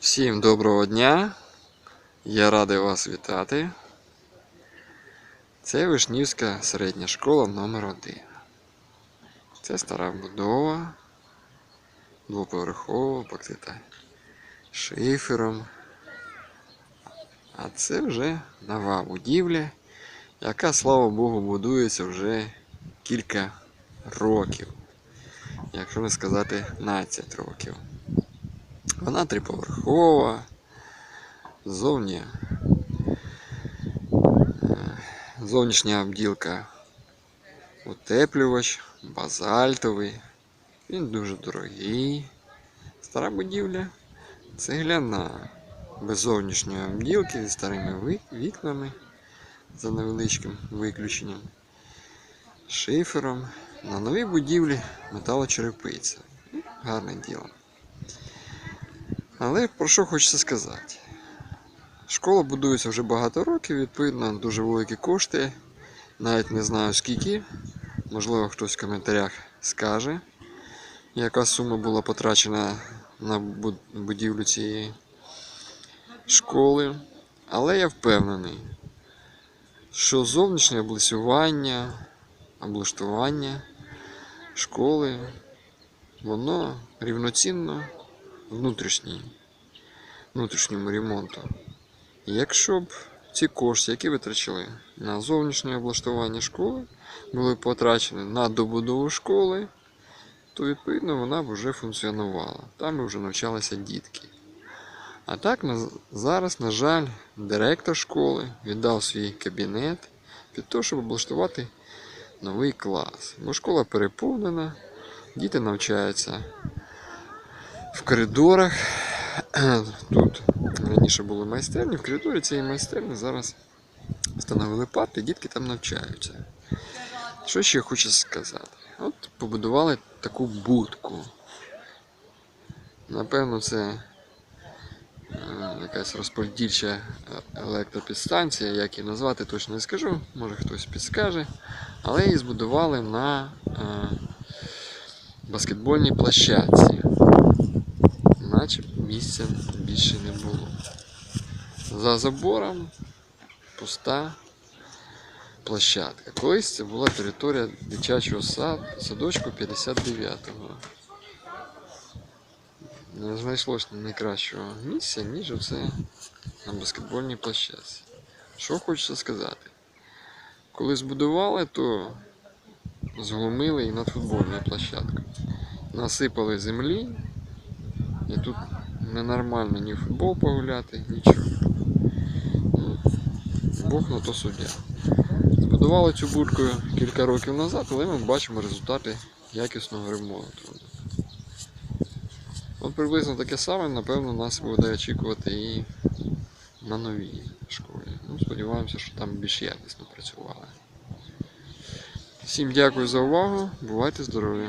Всім доброго дня! Я радий вас вітати. Це Вишнівська середня школа номер 1 Це стара будова, двоповерхова, покрита шифером. А це вже нова будівля, яка, слава Богу, будується вже кілька років. Якщо не сказати 15 років. Вона триповерхова, зовні е, зовнішня обділка утеплювач, базальтовий. Він дуже дорогий. Стара будівля цегляна, без зовнішньої обділки зі старими вікнами за невеличким виключенням, шифером. На новій будівлі металочерепиця. Гарне діло. Але про що хочеться сказати? Школа будується вже багато років, відповідно, дуже великі кошти. Навіть не знаю скільки. Можливо, хтось в коментарях скаже, яка сума була потрачена на будівлю цієї школи. Але я впевнений, що зовнішнє облицювання, облаштування школи, воно рівноцінно внутрішній, внутрішньому ремонту. Якщо б ці кошти, які витрачали на зовнішнє облаштування школи, були потрачені на добудову школи, то відповідно вона б вже функціонувала. Там вже навчалися дітки. А так зараз, на жаль, директор школи віддав свій кабінет під те, щоб облаштувати новий клас. Бо школа переповнена, діти навчаються в коридорах. Тут раніше були майстерні, в коридорі цієї майстерні зараз встановили парти, дітки там навчаються. Що ще хочу сказати? От побудували таку будку. Напевно, це е, якась розподільча електропідстанція, як її назвати, точно не скажу, може хтось підскаже. Але її збудували на е, баскетбольній площадці наче місця більше не було. За забором пуста площадка. Колись це була територія дитячого сад, садочку 59-го. Не знайшлось найкращого місця, ніж оце на баскетбольній площадці. Що хочеться сказати? Коли збудували, то зглумили і над футбольною площадкою. Насипали землі, і тут ненормально ні футбол погуляти, нічого. Бог на то суддя. Збудували цю будку кілька років назад, але ми бачимо результати якісного ремонту. От приблизно таке саме, напевно, нас буде очікувати і на новій школі. Ну, сподіваємося, що там більш якісно працювали. Всім дякую за увагу, бувайте здорові!